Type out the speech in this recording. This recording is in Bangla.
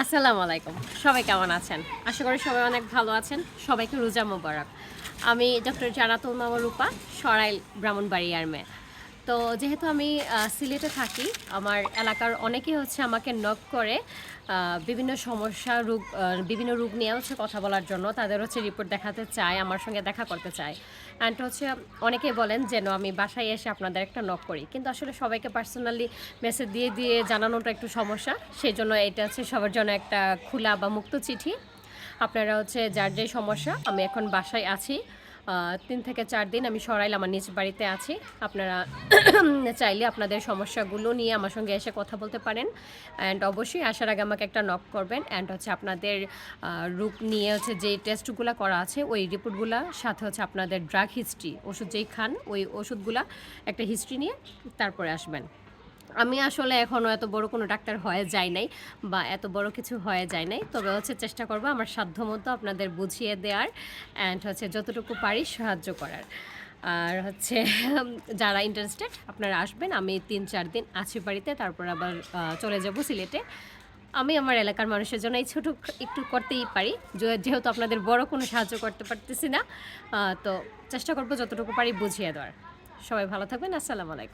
আসসালামু আলাইকুম। সবাই কেমন আছেন? আশা করি সবাই অনেক ভালো আছেন। সবাইকে রোজা মোবারক। আমি ডক্টর জানাতুল মামা রূপা, সরাইল ব্রাহ্মণবাড়িয়ার মেয়ে। তো যেহেতু আমি সিলেটে থাকি, আমার এলাকার অনেকেই হচ্ছে আমাকে নক করে বিভিন্ন সমস্যা, রোগ বিভিন্ন রোগ নিয়ে হচ্ছে কথা বলার জন্য তাদের হচ্ছে রিপোর্ট দেখাতে চায়, আমার সঙ্গে দেখা করতে চায়। অ্যান্ড হচ্ছে অনেকে বলেন যেন আমি বাসায় এসে আপনাদের একটা নক করি। কিন্তু আসলে সবাইকে পার্সোনালি মেসেজ দিয়ে দিয়ে জানানোটা একটু সমস্যা। সেই জন্য এটা হচ্ছে সবার জন্য একটা খোলা বা মুক্ত চিঠি। আপনারা হচ্ছে যার যে সমস্যা, আমি এখন বাসায় আছি। তিন থেকে চার দিন আমি সরাইল আমার নিজ বাড়িতে আছি। আপনারা চাইলে আপনাদের সমস্যাগুলো নিয়ে আমার সঙ্গে এসে কথা বলতে পারেন। অ্যান্ড অবশ্যই আসার আগে আমাকে একটা নক করবেন। অ্যান্ড হচ্ছে আপনাদের রোগ নিয়ে হচ্ছে যে টেস্টগুলো করা আছে, ওই রিপোর্টগুলো, সাথে হচ্ছে আপনাদের ড্রাগ হিস্ট্রি ওষুধ যেই খান, ওই ওষুধগুলা, একটা হিস্ট্রি নিয়ে তারপরে আসবেন। আমি আসলে এখনও এত বড় কোনো ডাক্তার হয়ে যায় নাই বা এত বড় কিছু হয়ে যায় নাই। তবে হচ্ছে চেষ্টা করব আমার সাধ্য মতো আপনাদের বুঝিয়ে দেওয়ার অ্যান্ড হচ্ছে যতটুকু পারি সাহায্য করার। আর হচ্ছে যারা ইন্টারেস্টেড আপনারা আসবেন, আমি তিন চার দিন আছি বাড়িতে, তারপর আবার চলে যাব সিলেটে। আমি আমার এলাকার মানুষের জন্য এই ছোটো একটু করতেই পারি যেহেতু আপনাদের বড় কোনো সাহায্য করতে পারতেছি না তো চেষ্টা করব যতটুকু পারি বুঝিয়ে দেওয়ার। সবাই ভালো থাকবেন, আসসালামু আলাইকুম।